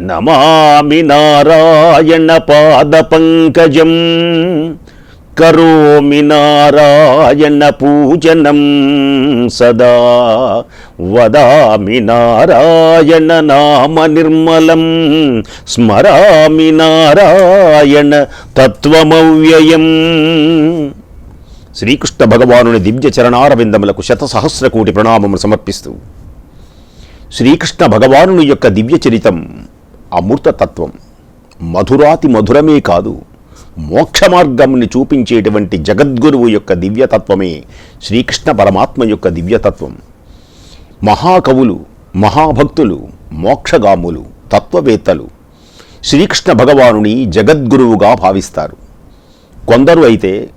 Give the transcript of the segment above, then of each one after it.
నమామి నారాయణ పాద పంకజం. కరోమి నారాయణ పూజనం సదా. వదామి నారాయణ నామ నిర్మలం. స్మరామి నారాయణ తత్వమవ్యయం. శ్రీకృష్ణ భగవానుని దివ్య చరణారవిందములకు శత సహస్ర కోటి ప్రణామము సమర్పిస్తూ. శ్రీకృష్ణ భగవానుని యొక్క దివ్య చరితం అమృతతత్వం. మధురాతి మధురమే కాదు మోక్ష మార్గంని చూపించేటువంటి జగద్గురువు యొక్క దివ్యతత్వమే శ్రీకృష్ణ పరమాత్మ యొక్క దివ్యతత్వం. మహాకవులు మహాభక్తులు మోక్షగాములు తత్వవేత్తలు శ్రీకృష్ణ భగవానుని జగద్గురువుగా భావిస్తారు. కొందరు అయితే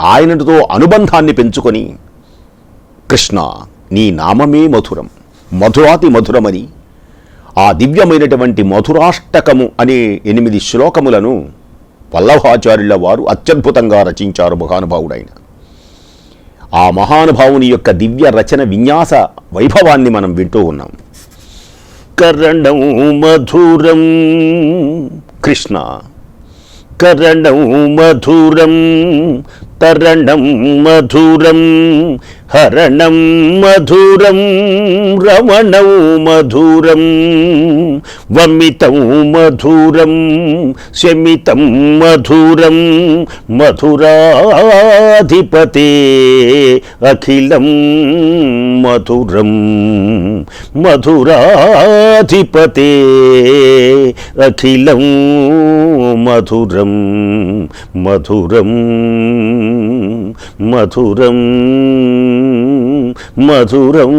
ఆయనతో అనుబంధాన్ని పెంచుకొని కృష్ణ నీ నామమే మధురం మధురాతి మధురమని ఆ దివ్యమైనటువంటి మధురాష్టకము అనే ఎనిమిది శ్లోకములను వల్లభాచార్యుల వారు అత్యద్భుతంగా రచించారు మహానుభావుడైన. ఆ మహానుభావుని యొక్క దివ్య రచన విన్యాస వైభవాన్ని మనం వింటూ ఉన్నాం. కరణం మధురం కృష్ణ. కరణం మధురం తరణం మధురం హరణం మధురం రమణం మధురం వమితం మధురం శమితం మధురం మధురాధిపతే అఖిలం మధురం మధురాధిపతే అఖిలం మధురం మధురం మధురం మధురం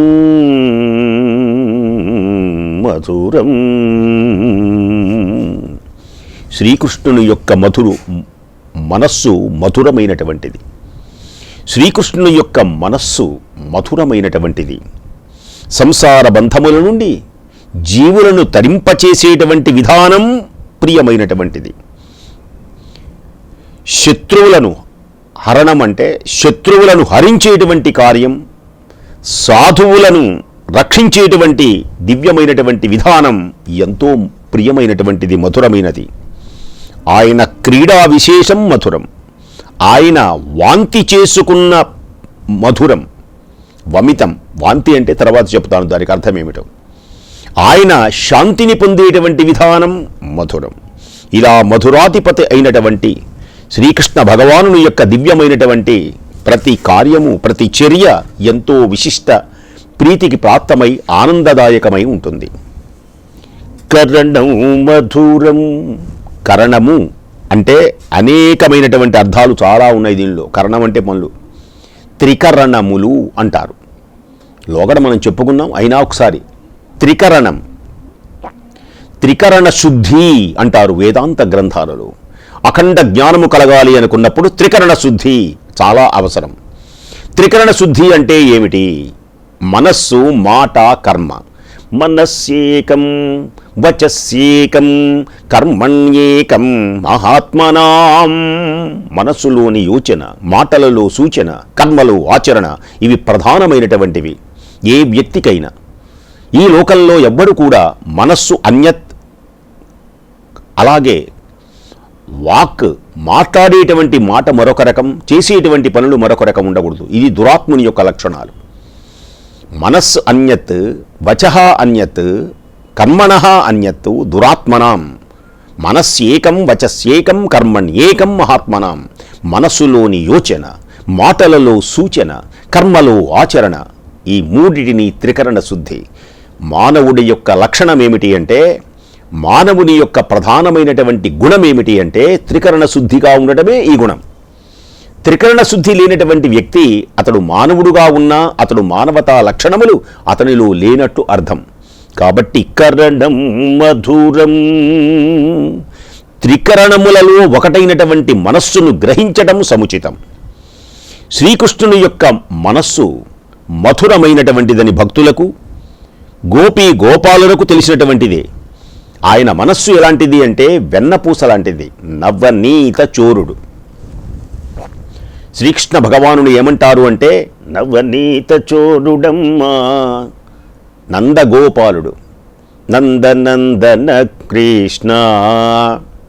మధురం. శ్రీకృష్ణుని యొక్క మధురు మనస్సు మధురమైనటువంటిది. శ్రీకృష్ణుని యొక్క మనస్సు మధురమైనటువంటిది. సంసార బంధముల నుండి జీవులను తరింపచేసేటువంటి విధానం ప్రియమైనటువంటిది. శత్రువులను హరణం అంటే శత్రువులను హరించేటువంటి కార్యం సాధువులను రక్షించేటువంటి దివ్యమైనటువంటి విధానం ఎంతో ప్రియమైనటువంటిది మధురమైనది. ఆయన క్రీడా విశేషం మధురం. ఆయన వాంతి చేసుకున్న మధురం. వమితం. వాంతి అంటే తర్వాత చెప్తాను దానికి అర్థం ఏమిటో ఆయన శాంతిని పొందేటువంటి విధానం మధురం. ఇలా మధురాధిపతి అయినటువంటి శ్రీకృష్ణ భగవానుని యొక్క దివ్యమైనటువంటి ప్రతి కార్యము ప్రతి చర్య ఎంతో విశిష్ట ప్రీతికి ప్రాప్తమై ఆనందదాయకమై ఉంటుంది. కరణం మధురం కరణము అంటే అనేకమైనటువంటి అర్థాలు చాలా ఉన్నాయి దీనిలో. కరణం అంటే పనులు. త్రికరణములు అంటారు. లోగడ మనం చెప్పుకున్నాం అయినా ఒకసారి. త్రికరణం. త్రికరణ శుద్ధి అంటారు వేదాంత గ్రంథాలలో. అఖండ జ్ఞానము కలగాలి అనుకున్నప్పుడు త్రికరణ శుద్ధి చాలా అవసరం. త్రికరణ శుద్ధి అంటే ఏమిటి? మనస్సు మాట కర్మ. మనస్సేకం వచస్సేకం కర్మణ్యేకం మహాత్మనాం మనస్సులోని యోచన మాటలలో సూచన కర్మలు ఆచరణ ఇవి ప్రధానమైనటువంటివి. ఏ వ్యక్తికైనా. ఈ లోకంలో ఎవ్వడు కూడా మనస్సు అన్యత్ అలాగే వాక్ మాట్లాడేటువంటి మాట మరొక రకం చేసేటువంటి పనులు మరొక రకం ఉండకూడదు. ఇది దురాత్ముని యొక్క లక్షణాలు. మనస్సు అన్యత్ వచహ అన్యత్ కర్మణ అన్యత్ దురాత్మనాం. మనస్యేకం వచస్యేకం కర్మణ్యేకం మహాత్మనాం. మనస్సులోని యోచన మాటలలో సూచన కర్మలో ఆచరణ ఈ మూడిటిని త్రికరణ శుద్ధి. మానవుడి యొక్క లక్షణం ఏమిటి అంటే మానవుని యొక్క ప్రధానమైనటువంటి గుణం ఏమిటి అంటే త్రికరణ శుద్ధిగా ఉండటమే ఈ గుణం. త్రికరణ శుద్ధి లేనటువంటి వ్యక్తి అతడు మానవుడుగా ఉన్నా అతడు మానవతా లక్షణములు అతనిలో లేనట్టు అర్థం. కాబట్టి కరణం మధురం. త్రికరణములలో ఒకటైనటువంటి మనస్సును గ్రహించడం సముచితం. శ్రీకృష్ణుని యొక్క మనస్సు మధురమైనటువంటిదని భక్తులకు గోపి గోపాలులకు తెలిసినటువంటిదే. ఆయన మనస్సు ఎలాంటిది అంటే వెన్నపూస లాంటిది. నవ్వనీత చోరుడు. శ్రీకృష్ణ భగవానుడు ఏమంటారు అంటే నవనీత చోరుడమ్మా నందగోపాలుడు. నందనందన కృష్ణ.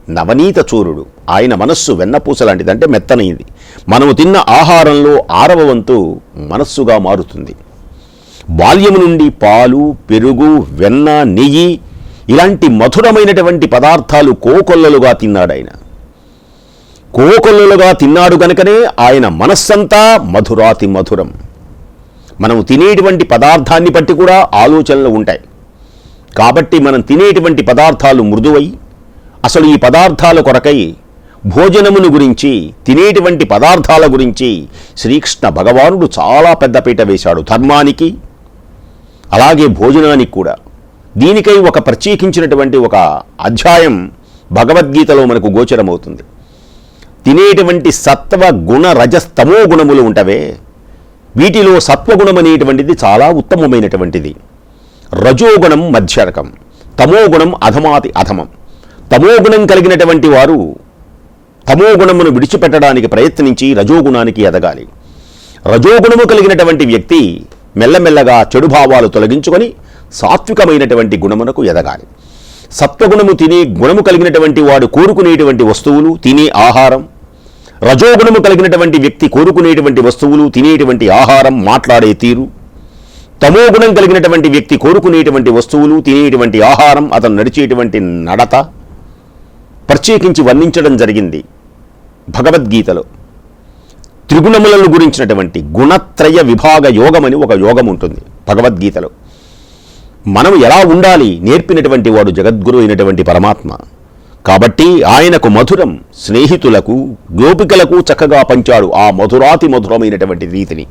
నవనీత చోరుడు. ఆయన మనస్సు వెన్నపూస లాంటిది అంటే మెత్తనైంది. మనము తిన్న ఆహారంలో ఆరవ వంతు మనస్సుగా మారుతుంది. బాల్యము నుండి పాలు పెరుగు వెన్న నెయ్యి ఇలాంటి మధురమైనటువంటి పదార్థాలు కోకొల్లలుగా తిన్నాడు ఆయన కోకొల్లలుగా తిన్నాడు గనుకనే ఆయన మనస్సంతా మధురాతి మధురం. మనం తినేటువంటి పదార్థాన్ని బట్టి కూడా ఆలోచనలు ఉంటాయి. కాబట్టి మనం తినేటువంటి పదార్థాలు మృదువై అసలు ఈ పదార్థాల కొరకై భోజనమును గురించి తినేటువంటి పదార్థాల గురించి శ్రీకృష్ణ భగవానుడు చాలా పెద్దపీట వేశాడు ధర్మానికి అలాగే భోజనానికి కూడా. దీనికై ఒక ప్రత్యేకించినటువంటి ఒక అధ్యాయం భగవద్గీతలో మనకు గోచరమవుతుంది. తినేటువంటి సత్వ గుణ రజస్తమో గుణములు ఉంటవే వీటిలో సత్వగుణం అనేటువంటిది చాలా ఉత్తమమైనటువంటిది. రజోగుణం మధ్యరకం తమోగుణం అధమాతి అధమం. తమోగుణం కలిగినటువంటి వారు తమోగుణమును విడిచిపెట్టడానికి ప్రయత్నించి రజోగుణానికి ఎదగాలి. రజోగుణము కలిగినటువంటి వ్యక్తి మెల్లమెల్లగా చెడు భావాలు తొలగించుకొని సాత్వికమైనటువంటి గుణమునకు ఎదగాలి. సత్వగుణము తినే గుణము కలిగినటువంటి వాడు కోరుకునేటువంటి వస్తువులు తినే ఆహారం రజోగుణము కలిగినటువంటి వ్యక్తి కోరుకునేటువంటి వస్తువులు తినేటువంటి ఆహారం మాట్లాడే తీరు తమో గుణం కలిగినటువంటి వ్యక్తి కోరుకునేటువంటి వస్తువులు తినేటువంటి ఆహారం అతను నడిచేటువంటి నడత ప్రత్యేకించి వర్ణించడం జరిగింది భగవద్గీతలో. త్రిగుణములను గురించినటువంటి గుణత్రయ విభాగ యోగమని ఒక యోగం ఉంటుంది భగవద్గీతలో. మనం ఎలా ఉండాలి నేర్పినటువంటి వాడు జగద్గురు అయినటువంటి పరమాత్మ. కాబట్టి ఆయనకు మధురం స్నేహితులకు గోపికలకు చక్కగా పంచాడు ఆ మధురాతి మధురమైనటువంటి రీతిని.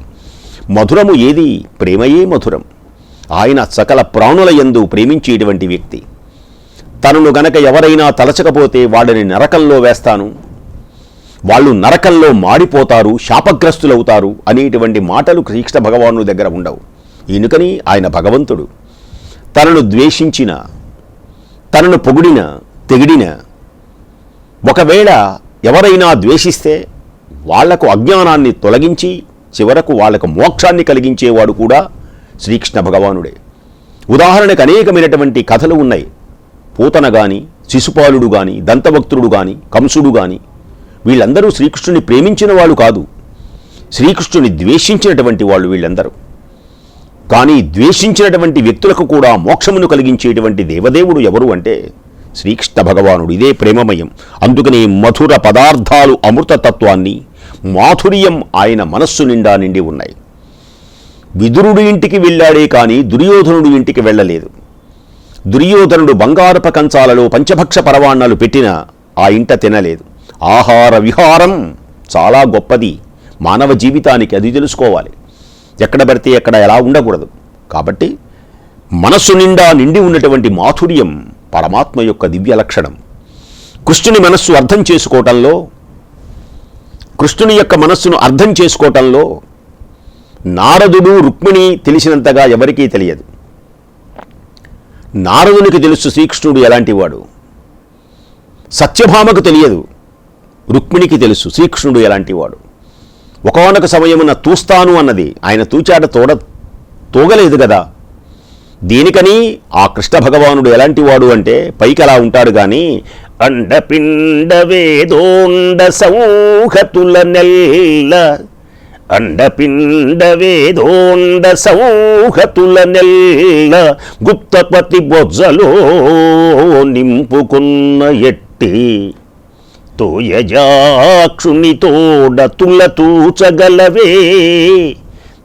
మధురము ఏది? ప్రేమయే మధురం. ఆయన సకల ప్రాణుల యందు ప్రేమించేటువంటి వ్యక్తి. తనను గనక ఎవరైనా తలచకపోతే వాళ్ళని నరకంలో వేస్తాను. వాళ్ళు నరకంలో మాడిపోతారు శాపగ్రస్తులవుతారు అనేటువంటి మాటలు శ్రీకృష్ణ భగవాను దగ్గర ఉండవు. ఎనుకని ఆయన భగవంతుడు. తనను ద్వేషించిన తనను పొగిడిన తెగిడిన ఒకవేళ ఎవరైనా ద్వేషిస్తే వాళ్ళకు అజ్ఞానాన్ని తొలగించి చివరకు వాళ్ళకు మోక్షాన్ని కలిగించేవాడు కూడా శ్రీకృష్ణ భగవానుడే. ఉదాహరణకు అనేకమైనటువంటి కథలు ఉన్నాయి. పూతన గాని శిశుపాలుడు గాని దంతభక్తుడు గాని కంసుడు గాని వీళ్ళందరూ శ్రీకృష్ణుని ప్రేమించిన వాళ్ళు కాదు. శ్రీకృష్ణుని ద్వేషించినటువంటి వాళ్ళు వీళ్ళందరూ. కానీ ద్వేషించినటువంటి వ్యక్తులకు కూడా మోక్షమును కలిగించేటువంటి దేవదేవుడు ఎవరు అంటే శ్రీకృష్ణ భగవానుడు. ఇదే ప్రేమమయం. అందుకనే మధుర పదార్థాలు అమృతతత్వాన్ని మాధుర్యం ఆయన మనస్సు నిండా నిండి ఉన్నాయి. విదురుడు ఇంటికి వెళ్ళాడే కానీ దుర్యోధనుడు ఇంటికి వెళ్ళలేదు. దుర్యోధనుడు బంగారప కంచాలలో పంచభక్ష పరవాణాలు పెట్టిన ఆ ఇంట తినలేదు. ఆహార విహారం చాలా గొప్పది. మానవ జీవితానికి అది తెలుసుకోవాలి. ఎక్కడ పడితే ఎక్కడ ఎలా ఉండకూడదు. కాబట్టి మనస్సు నిండా నిండి ఉన్నటువంటి మాధుర్యం పరమాత్మ యొక్క దివ్య లక్షణం. కృష్ణుని మనస్సు అర్థం చేసుకోవటంలో కృష్ణుని యొక్క మనస్సును అర్థం చేసుకోవటంలో నారదుడు రుక్మిణి తెలిసినంతగా ఎవరికీ తెలియదు. నారదునికి తెలుసు శ్రీకృష్ణుడు ఎలాంటివాడు. సత్యభామకు తెలియదు రుక్మిణికి తెలుసు శ్రీకృష్ణుడు ఎలాంటివాడు. ఒకనొక సమయమున తూస్తాను అన్నది. ఆయన తూచాట తోడ తోగలేదు కదా దీనికని ఆ కృష్ణ భగవానుడు ఎలాంటి వాడు అంటే పైకి అలా ఉంటాడు కానీ అండపిండ వేదోండ సౌహతుల నెల్ల అండపిండ వేదోండ సౌహతుల నెల్ల గుప్తపతి బొజ్జలో నింపుకున్న ఎట్టి తోయజాక్షునితోడ తుల తూచగలవే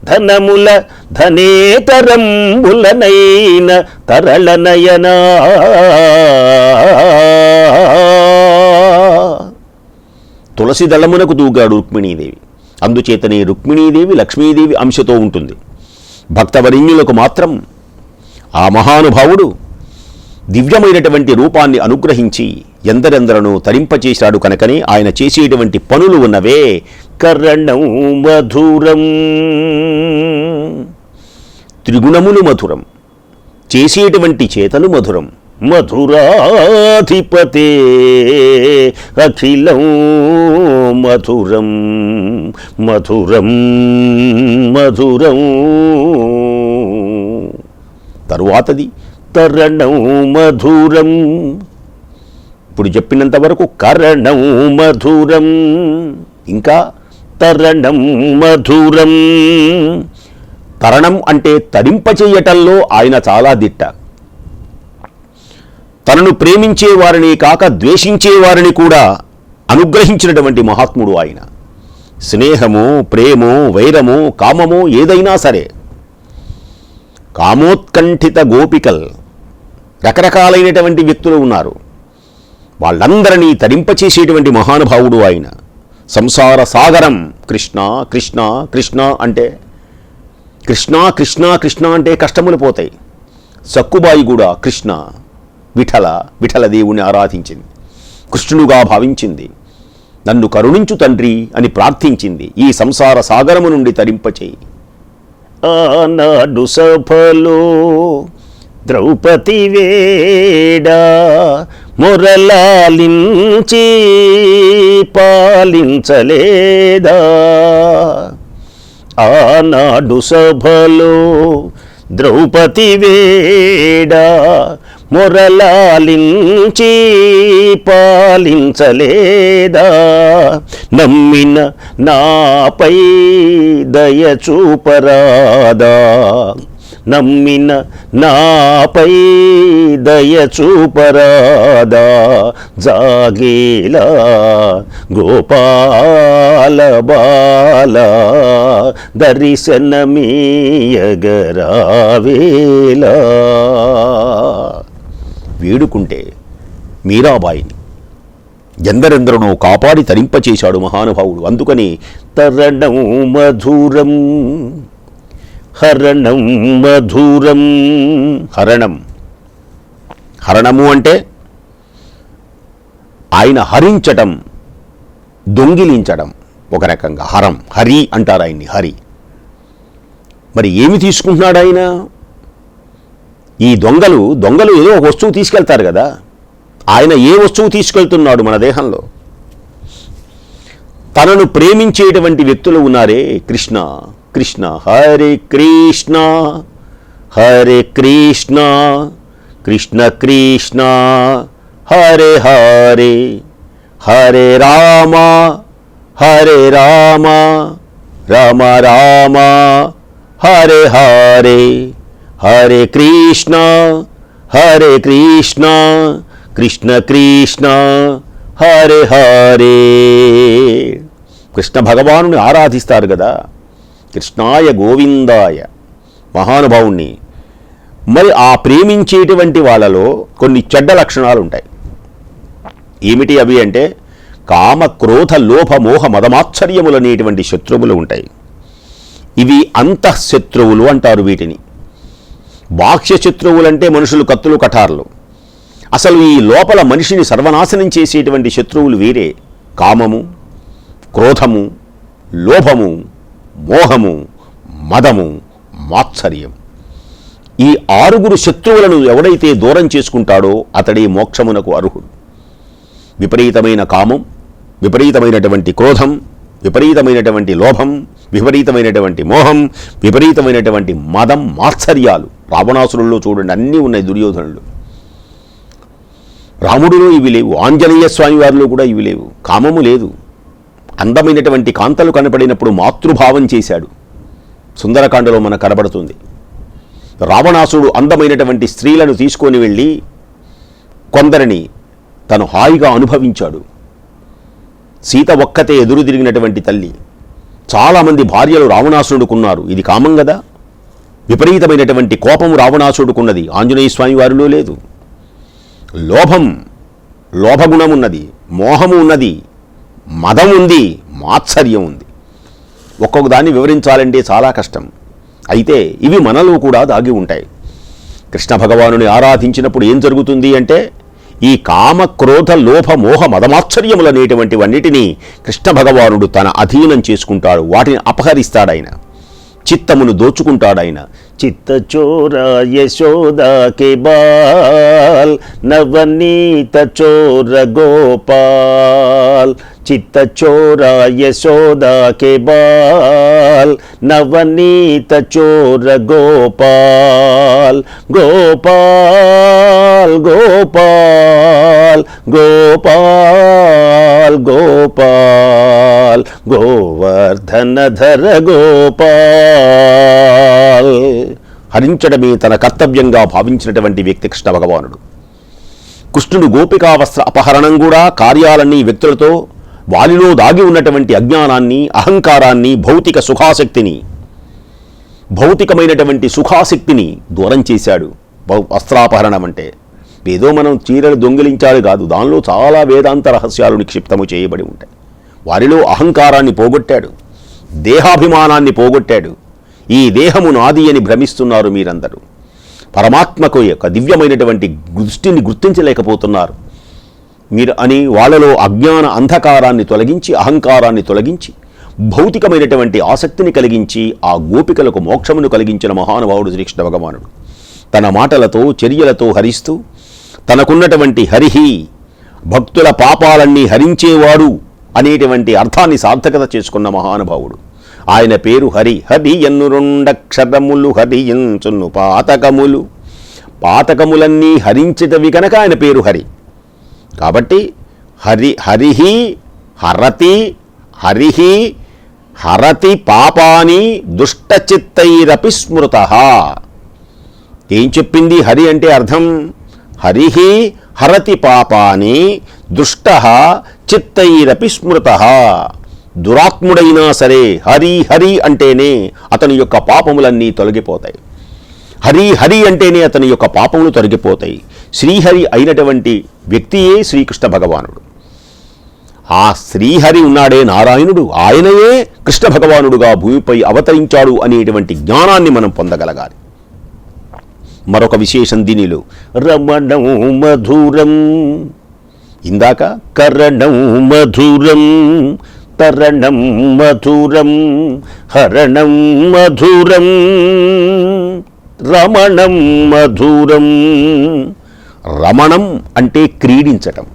ధనముల ధనేతరంబులనైన తరళనయనా. తులసి దళమునకు దూగాడు రుక్మిణీదేవి. అందుచేతనే రుక్మిణీదేవి లక్ష్మీదేవి అంశతో ఉంటుంది. భక్తవరిణ్యులకు మాత్రం ఆ మహానుభావుడు దివ్యమైనటువంటి రూపాన్ని అనుగ్రహించి ఎందరెందరను తరింపచేశాడు కనుకని ఆయన చేసేటువంటి పనులు ఉన్నవే. కరణం మధురం. త్రిగుణములు మధురం. చేసేటువంటి చేతలు మధురం. మధురాధిపతే అఖిలం మధురం. మధురం మధురం. తరువాతది తరణం మధురం. ఇప్పుడు చెప్పినంత వరకు కరణం మధురం ఇంకా తరణం మధురం. తరణం అంటే తరింపచేయటంలో ఆయన చాలా దిట్ట. తనను ప్రేమించే వారిని కాక ద్వేషించే వారిని కూడా అనుగ్రహించినటువంటి మహాత్ముడు ఆయన. స్నేహము ప్రేమో వైరము కామము ఏదైనా సరే. కామోత్కంఠిత గోపికల్ రకరకాలైనటువంటి వ్యక్తులు ఉన్నారు. వాళ్ళందరినీ తరింపచేసేటువంటి మహానుభావుడు ఆయన. సంసార సాగరం కృష్ణ కృష్ణ కృష్ణ అంటే కృష్ణ కృష్ణ కృష్ణ అంటే కష్టములు పోతాయి. సక్కుబాయి కూడా కృష్ణ విఠల విఠల దేవుణ్ణి ఆరాధించింది. కృష్ణుడుగా భావించింది. నన్ను కరుణించు తండ్రి అని ప్రార్థించింది. ఈ సంసార సాగరము నుండి తరింపచేయి. ఆనాడు సభలో ద్రౌపది వేడా మురలాలించి పాలించలేదా? ఆనాడు సభలో ద్రౌపది వేడ మురలాలించి పాలించలేదా? నమ్మిన నాపై దయ చూపరాదా? నమ్మిన నాపై దయచూపరాదా జాగేలా గోపాల బాల దర్శనమీయగరావేలా. వేడుకుంటే మీరాబాయిని ఎందరెందరనో కాపాడి తరింపచేశాడు మహానుభావుడు. అందుకని తరణం మధురం హరణం మధురం. హరణం. హరణము అంటే ఆయన హరించటం దొంగిలించడం ఒక రకంగా. హరం హరి అంటారు ఆయన్ని హరి. మరి ఏమి తీసుకుంటున్నాడు ఆయన? ఈ దొంగలు దొంగలు ఏదో ఒక వస్తువు తీసుకెళ్తారు కదా. ఆయన ఏ వస్తువు తీసుకెళ్తున్నాడు మన దేహంలో? తనను ప్రేమించేటువంటి వ్యక్తులు ఉన్నారే కృష్ణ. కృష్ణ హరే కృష్ణ హరే కృష్ణ కృష్ణ కృష్ణ హరే హరే హరే రామ హరే రామ రామ రామ హరే హరే హరే కృష్ణ హరే కృష్ణ కృష్ణ కృష్ణ హరే హరే కృష్ణ భగవానుని ఆరాధిస్తారు కదా కృష్ణాయ గోవిందాయ మహానుభావుణ్ణి. మరి ఆ ప్రేమించేటువంటి వాళ్ళలో కొన్ని చెడ్డ లక్షణాలు ఉంటాయి ఏమిటి అవి అంటే కామ క్రోధ లోభ మోహ మదమాశ్చర్యములనేటువంటి శత్రువులు ఉంటాయి. ఇవి అంతఃశత్రువులు అంటారు వీటిని. బాహ్య శత్రువులంటే మనుషులు కత్తులు కఠారులు. అసలు ఈ లోపల మనిషిని సర్వనాశనం చేసేటువంటి శత్రువులు వీరే. కామము క్రోధము లోభము మోహము మదము మాత్సర్యం. ఈ ఆరుగురు శత్రువులను ఎవడైతే దూరం చేసుకుంటాడో అతడే మోక్షమునకు అర్హుడు. విపరీతమైన కామం విపరీతమైనటువంటి క్రోధం విపరీతమైనటువంటి లోభం విపరీతమైనటువంటి మోహం విపరీతమైనటువంటి మదం మాత్సర్యాలు. రావణాసురుల్లో చూడండి అన్నీ ఉన్నాయి దుర్యోధనులు. రాముడిలో ఇవి లేవు ఆంజనేయ స్వామి వారిలో కూడా ఇవి లేవు. కామము లేదు. అందమైనటువంటి కాంతలు కనపడినప్పుడు మాతృభావం చేశాడు. సుందరకాండలో మన కనబడుతుంది. రావణాసుడు అందమైనటువంటి స్త్రీలను తీసుకొని వెళ్ళి కొందరిని తను హాయిగా అనుభవించాడు. సీత ఒక్కతే ఎదురు తిరిగినటువంటి తల్లి. చాలామంది భార్యలు రావణాసురుడుకున్నారు. ఇది కామం కదా విపరీతమైనటువంటి కోపం రావణాసుడుకున్నది ఆంజనేయ స్వామి వారిలో లేదు. లోభం లోభగుణం ఉన్నది మోహము ఉన్నది. మదం ఉంది మాత్సర్యం ఉంది. ఒక్కొక్క దాన్ని వివరించాలంటే చాలా కష్టం. అయితే ఇవి మనలో కూడా దాగి ఉంటాయి. కృష్ణ భగవానుని ఆరాధించినప్పుడు ఏం జరుగుతుంది అంటే ఈ కామ క్రోధ లోభ మోహ మదమాశ్చర్యములనేటువంటివన్నిటినీ కృష్ణ భగవానుడు తన అధీనం చేసుకుంటాడు. వాటిని అపహరిస్తాడాయన. చిత్తమును దోచుకుంటాడాయన. చిత్తచోర యశోదాకే బాల్ నవనీత చోర గోపాల్ చిత్త చోర కేబాల్ కే బాల్ నవనీత చోర గోపాల్. గోపాల్ గోపాల్ గోపాల్ గోపాల్ గోవర్ధనధర గోపాల్. హరించడమే తన కర్తవ్యంగా భావించినటువంటి వ్యక్తి కృష్ణ భగవానుడు. కృష్ణుడు గోపికా వస్త్ర అపహరణం కూడా కార్యాలన్నీ వ్యక్తులతో వారిలో దాగి ఉన్నటువంటి అజ్ఞానాన్ని అహంకారాన్ని భౌతిక సుఖాసక్తిని భౌతికమైనటువంటి సుఖాసక్తిని దూరం చేశాడు. వస్త్రాపహరణం అంటే ఏదో మనం చీరలు దొంగిలించాలి కాదు దానిలో చాలా వేదాంత రహస్యాలు నిక్షిప్తము చేయబడి ఉంటాయి. వారిలో అహంకారాన్ని పోగొట్టాడు. దేహాభిమానాన్ని పోగొట్టాడు. ఈ దేహము నాది అని భ్రమిస్తున్నారు మీరందరూ. పరమాత్మకు యొక్క దివ్యమైనటువంటి దృష్టిని గుర్తించలేకపోతున్నారు. మీరు అని వాళ్ళలో అజ్ఞాన అంధకారాన్ని తొలగించి అహంకారాన్ని తొలగించి భౌతికమైనటువంటి ఆసక్తిని కలిగించి ఆ గోపికలకు మోక్షమును కలిగించిన మహానుభావుడు శ్రీకృష్ణ భగవానుడు. తన మాటలతో చర్యలతో హరిస్తూ తనకున్నటువంటి హరిహి భక్తుల పాపాలన్నీ హరించేవాడు అనేటువంటి అర్థాన్ని సార్థకత చేసుకున్న మహానుభావుడు. ఆయన పేరు హరి. హరి ఎన్ను రెండక్షరములు హరియించును పాతకములు. పాతకములన్నీ హరించితవి కనుక ఆయన పేరు హరి. కాబట్టి హరి హరిహి హరతి హరిహి హరతి పాపాని దుష్టచిత్తైరపి స్మృత. ఏం చెప్పింది హరి అంటే అర్థం? హరిహి హరతి పాపాని దుష్ట చిత్తైరపి స్మృత. దురాత్ముడైనా సరే హరి హరి అంటేనే అతని యొక్క పాపములన్నీ తొలగిపోతాయి. హరి హరి అంటేనే అతని యొక్క పాపములు తొలగిపోతాయి. శ్రీహరి అయినటువంటి వ్యక్తియే శ్రీకృష్ణ భగవానుడు. ఆ శ్రీహరి ఉన్నాడే నారాయణుడు. ఆయనయే కృష్ణ భగవానుడుగా భూమిపై అవతరించాడు అనేటువంటి జ్ఞానాన్ని మనం పొందగలగాలి. మరొక విశేషం దీనిలో. రమణం మధురం. ఇందాక కరణం మధురం తరణం మధురం హరణం మధురం. రమణం మధురం. రమణం అంటే క్రీడించటం.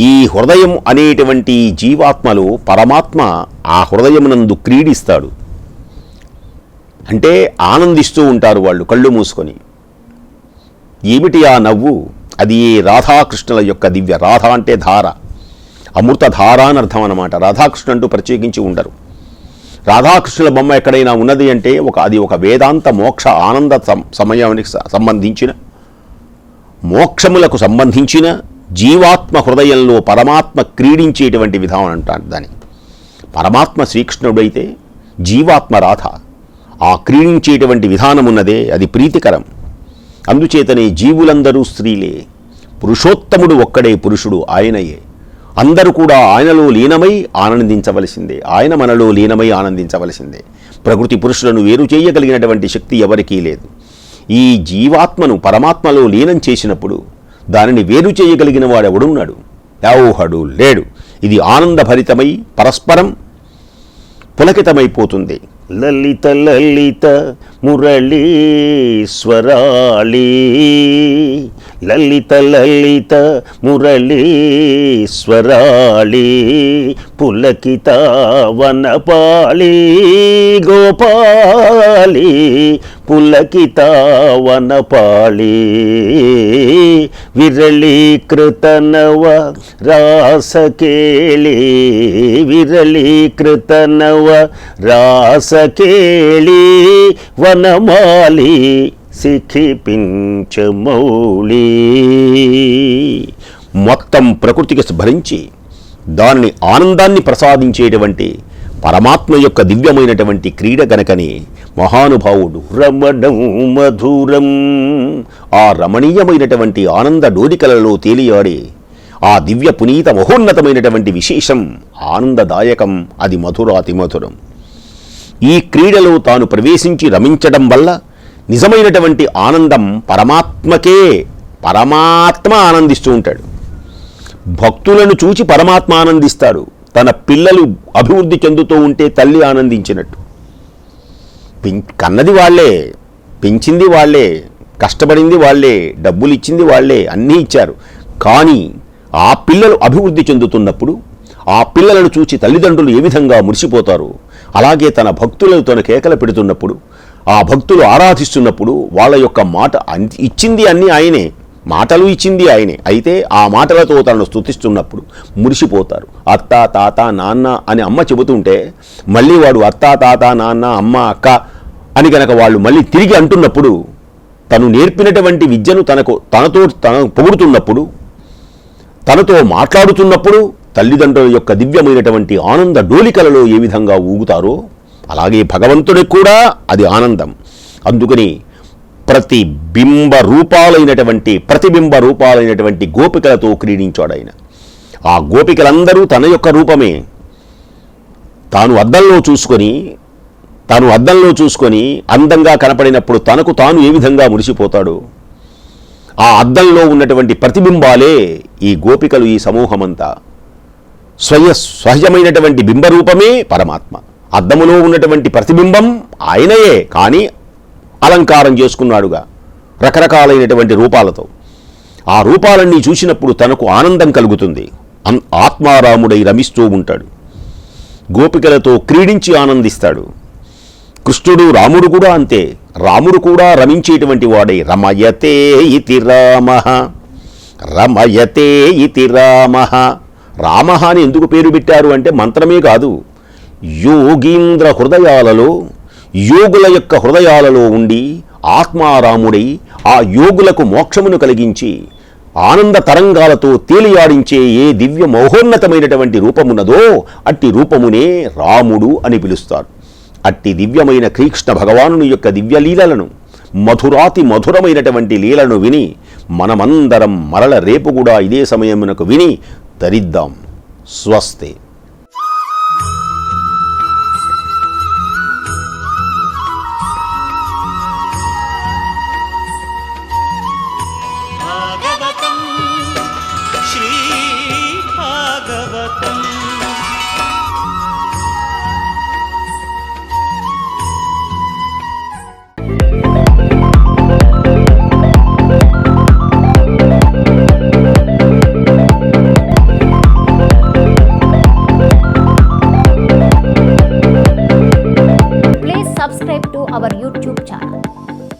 ఈ హృదయం అనేటువంటి జీవాత్మలో పరమాత్మ ఆ హృదయమునందు క్రీడిస్తాడు. అంటే ఆనందిస్తూ ఉంటారు వాళ్ళు కళ్ళు మూసుకొని. ఏమిటి ఆ నవ్వు? అది రాధాకృష్ణుల యొక్క దివ్య రాధ అంటే ధార. అమృత ధార అని అర్థం అనమాట రాధాకృష్ణ అంటూ ప్రత్యేకించి ఉండరు. రాధాకృష్ణుల బొమ్మ ఎక్కడైనా ఉన్నది అంటే ఒక అది ఒక వేదాంత మోక్ష ఆనంద సం- సమయానికి సంబంధించిన మోక్షములకు సంబంధించిన జీవాత్మ హృదయంలో పరమాత్మ క్రీడించేటువంటి విధానం అంటారు దాన్ని. పరమాత్మ శ్రీకృష్ణుడైతే జీవాత్మ రాధ. ఆ క్రీడించేటువంటి విధానం ఉన్నదే అది ప్రీతికరం. అందుచేతనే జీవులందరూ స్త్రీలే. పురుషోత్తముడు ఒక్కడే పురుషుడు ఆయనయే. అందరూ కూడా ఆయనలో లీనమై ఆనందించవలసిందే. ఆయన మనలో లీనమై ఆనందించవలసిందే. ప్రకృతి పురుషులను వేరు చేయగలిగినటువంటి శక్తి ఎవరికీ లేదు. ఈ జీవాత్మను పరమాత్మలో లీనం చేసినప్పుడు దానిని వేరు చేయగలిగిన వాడెవడున్నాడు? యావోహడు లేడు. ఇది ఆనందభరితమై పరస్పరం పులకితమైపోతుంది. లలిత లలిత మురళీశ్వరాళి. లలిత లలిత మురళీశ్వరాళి. పులకిత వనపాళి గోపాలి పులకిత వనపాళీ విరళీకృతనవ రాసకేళి విరళీకృతనవ రాసకేళి వనమాలి శిఖిపించమౌళి మొత్తం ప్రకృతికి భరించి దానిని ఆనందాన్ని ప్రసాదించేటువంటి పరమాత్మ యొక్క దివ్యమైనటువంటి క్రీడ గనకని మహానుభావుడు రమణం మధురం. ఆ రమణీయమైనటువంటి ఆనంద డోరికలలో తేలియాడే ఆ దివ్య పునీత మహోన్నతమైనటువంటి విశేషం ఆనందదాయకం అది మధురాతి మధురం. ఈ క్రీడలో తాను ప్రవేశించి రమించడం వల్ల నిజమైనటువంటి ఆనందం పరమాత్మకే పరమాత్మ ఆనందిస్తూ ఉంటాడు. భక్తులను చూచి పరమాత్మ ఆనందిస్తాడు తన పిల్లలు అభివృద్ధి చెందుతూ ఉంటే తల్లి ఆనందించినట్టు. కన్నది వాళ్ళే పెంచింది వాళ్ళే కష్టపడింది వాళ్ళే డబ్బులు ఇచ్చింది వాళ్ళే అన్నీ ఇచ్చారు. కానీ ఆ పిల్లలు అభివృద్ధి చెందుతున్నప్పుడు ఆ పిల్లలను చూచి తల్లిదండ్రులు ఏ విధంగా మురిసిపోతారు? అలాగే తన భక్తులను తన కేకలు పెడుతున్నప్పుడు ఆ భక్తులు ఆరాధిస్తున్నప్పుడు వాళ్ళ యొక్క మాట ఇచ్చింది అన్నీ ఆయనే. మాటలు ఇచ్చింది ఆయనే. అయితే ఆ మాటలతో తనను స్తుతిస్తున్నప్పుడు మురిసిపోతారు. అత్త తాత నాన్న అని అమ్మ చెబుతుంటే మళ్ళీ వాడు అత్త తాత నాన్న అమ్మ అక్క అని కనుక వాళ్ళు మళ్ళీ తిరిగి అంటున్నప్పుడు తను నేర్పినటువంటి విద్యను తనకు తనతో తన పొగుడుతున్నప్పుడు తనతో మాట్లాడుతున్నప్పుడు తల్లిదండ్రుల యొక్క దివ్యమైనటువంటి ఆనంద డోలికలలో ఏ విధంగా ఊగుతారో అలాగే భగవంతుడికి కూడా అది ఆనందం. అందుకని ప్రతి బింబ రూపాలైనటువంటి ప్రతిబింబ రూపాలైనటువంటి గోపికలతో క్రీడించాడు ఆయన. ఆ గోపికలందరూ తన యొక్క రూపమే. తాను అద్దంలో చూసుకొని తాను అద్దంలో చూసుకొని అందంగా కనపడినప్పుడు తనకు తాను ఏ విధంగా మురిసిపోతాడు? ఆ అద్దంలో ఉన్నటువంటి ప్రతిబింబాలే ఈ గోపికలు ఈ సమూహమంతా. స్వయ సహజమైనటువంటి బింబరూపమే పరమాత్మ. అద్దములో ఉన్నటువంటి ప్రతిబింబం ఆయనయే కానీ అలంకారం చేసుకున్నాడుగా రకరకాలైనటువంటి రూపాలతో. ఆ రూపాలన్నీ చూసినప్పుడు తనకు ఆనందం కలుగుతుంది. అన్- ఆత్మారాముడై రమిస్తూ ఉంటాడు. గోపికలతో క్రీడించి ఆనందిస్తాడు. కృష్ణుడు రాముడు కూడా అంతే. రాముడు కూడా రమించేటువంటి వాడే రమయతే ఇతి రామ రమయతే ఇతి రామ. రామ అని ఎందుకు పేరు పెట్టారు అంటే మంత్రమే కాదు. యోగీంద్ర హృదయాలలో యోగుల యొక్క హృదయాలలో ఉండి ఆత్మారాముడై ఆ యోగులకు మోక్షమును కలిగించి ఆనంద తరంగాలతో తేలియాడించే ఏ దివ్య మహోన్నతమైనటువంటి రూపమున్నదో అట్టి రూపమునే రాముడు అని పిలుస్తారు. అట్టి దివ్యమైన శ్రీకృష్ణ భగవానుని యొక్క దివ్యలీలలను మధురాతి మధురమైనటువంటి లీలను విని మనమందరం మరల రేపు కూడా ఇదే సమయమునకు విని తరిద్దాం. స్వస్తే.